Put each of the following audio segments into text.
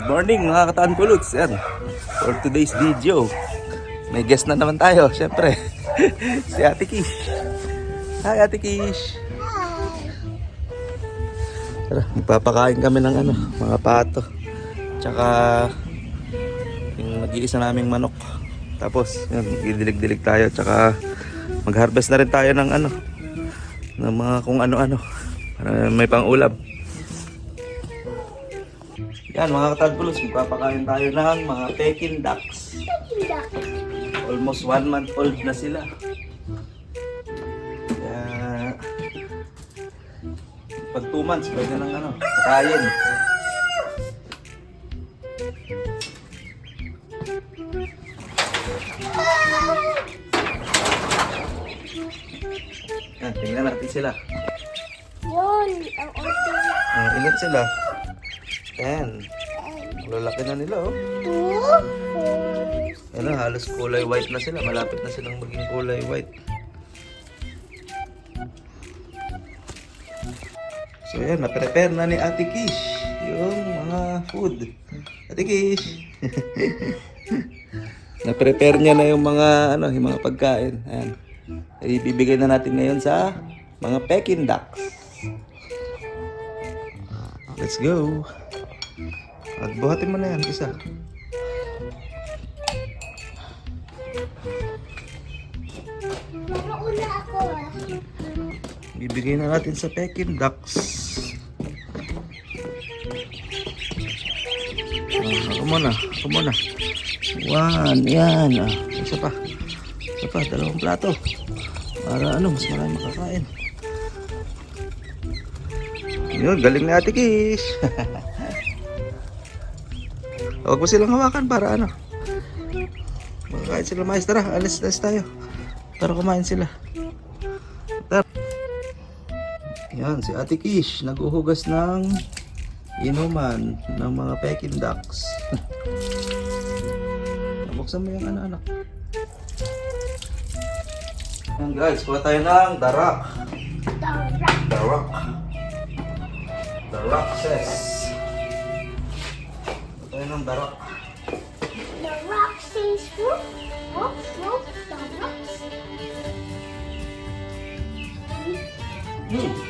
Good morning mga kataan puluts. Yan. For today's video. May guest na naman tayo, syempre. si Ate Kish. Hi Ate Kish. Tara, magpapakain kami ng ano, mga pato. Tsaka yung nag-iisa naming manok. Tapos, yun, didilig-dilig tayo. Tsaka mag-harvest na rin tayo ng ano, ng mga kung ano-ano. Para may pang ulam. Yan mga katagpulos, magpapakain tayo ng mga Peking ducks. Almost one month old na sila. Kaya, pag two months, pwede nang ano, pakain. Yan, tingnan natin sila. Yun, ang ulti. Uh, ilan sila? Ten. Lalaki na nila oh. Ano, halos kulay white na sila. Malapit na silang maging kulay white. So yan, na-prepare na ni Ate Kish yung mga food. Ate Kish! na-prepare niya na yung mga ano, yung mga pagkain. Ayan. Ibibigay na natin ngayon sa mga Peking ducks. Let's go! At buhatin mo na yan, isa. Mamauna ako ah. Bibigay na natin sa Peking ducks. Ah, ako muna, ako muna. One, yan. Ah, isa pa. Isa pa, dalawang plato. Para ano, mas marami makakain. Yun, galing na ate Kish. Huwag mo silang hawakan para ano. Makakain sila mais. Tara, alis, alis tayo. Tara, kumain sila. Tara. Yan, si Ate Kish, naghuhugas ng inuman ng mga Peking ducks. Buksan mo yung anak-anak. Yan guys, kuha tayo ng darak. Darak. Darak says. Ng darak. The rock says whoop, whoop, whoop, the rocks. Hmm.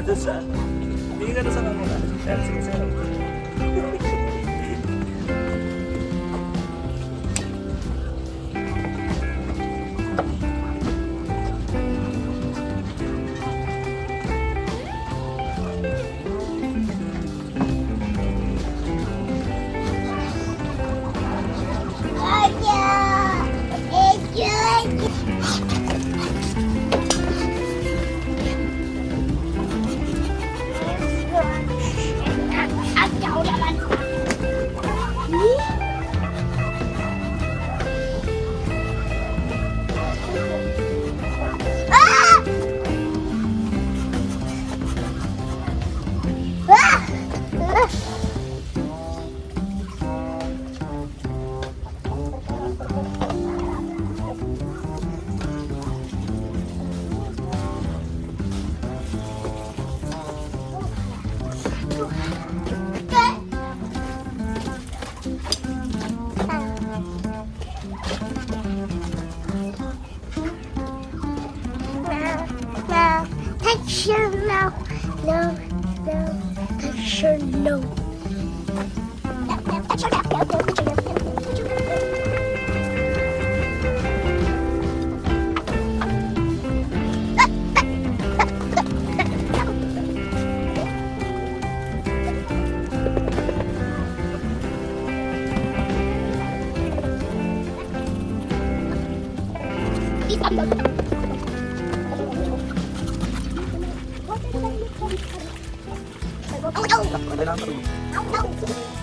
ka doon sa... Tingin ka doon sa camera. Yan, sige, sige. Make sure no, no, no, make sure no. Thank you. não.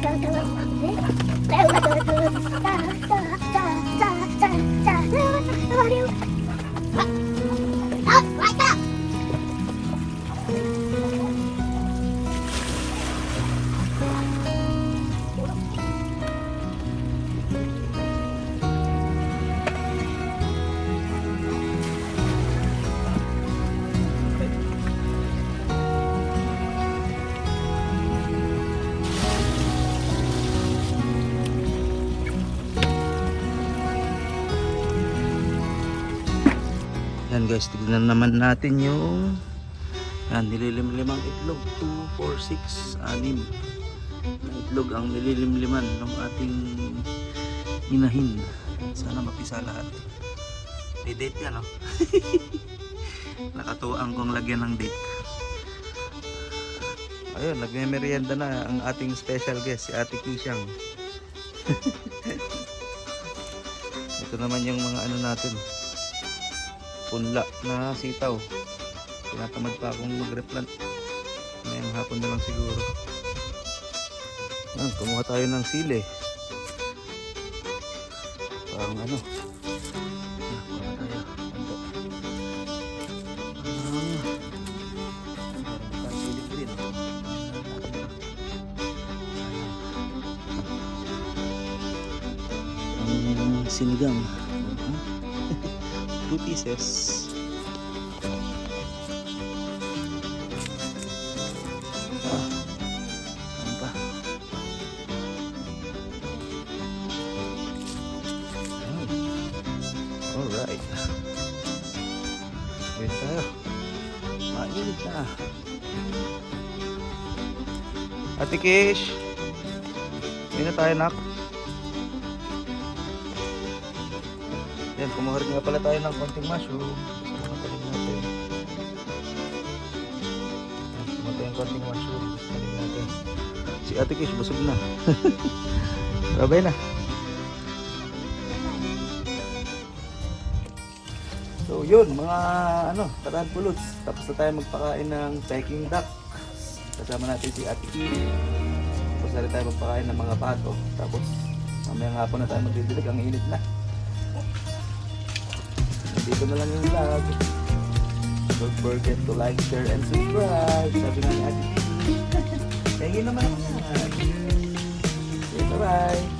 No. Right Yan guys, tignan naman natin yung yan, nililimlimang itlog. 2, 4, 6, 6 na itlog ang nililimliman ng ating inahin. Sana mapisa lahat. May date yan oh nakatuwang kong lagyan ng date. Ayun nagme-merienda na ang ating special guest si ate Kishang. Ito naman yung mga ano natin punla na sitaw. Tinatamad pa akong mag-replant. Ngayong hapon na lang siguro. Yan, kumuha tayo ng sili. Parang ano. Yan, kumuha tayo. Ando. Ah, parang two pieces. Ah, Alright. Wait tayo. Mainit na. Ate Kish. Uwi na tayo nak. Yan, kumuha rin nga pala tayo ng konting mushroom. Talim natin. Kumuha tayo ng konting mushroom. sa talim natin. Si Ate Kish, busog na. Babay na. So yun, mga ano, tarantulots. Tapos na tayo magpakain ng Peking duck. Kasama natin si Ate Kish. Tapos na tayo magpakain ng mga pato. Tapos mamaya hapon na tayo magdidilig. Ang init na dito na lang yung vlog. Don't forget to like, share, and subscribe. Sabi nga ni Ate Thank you naman. Bye-bye.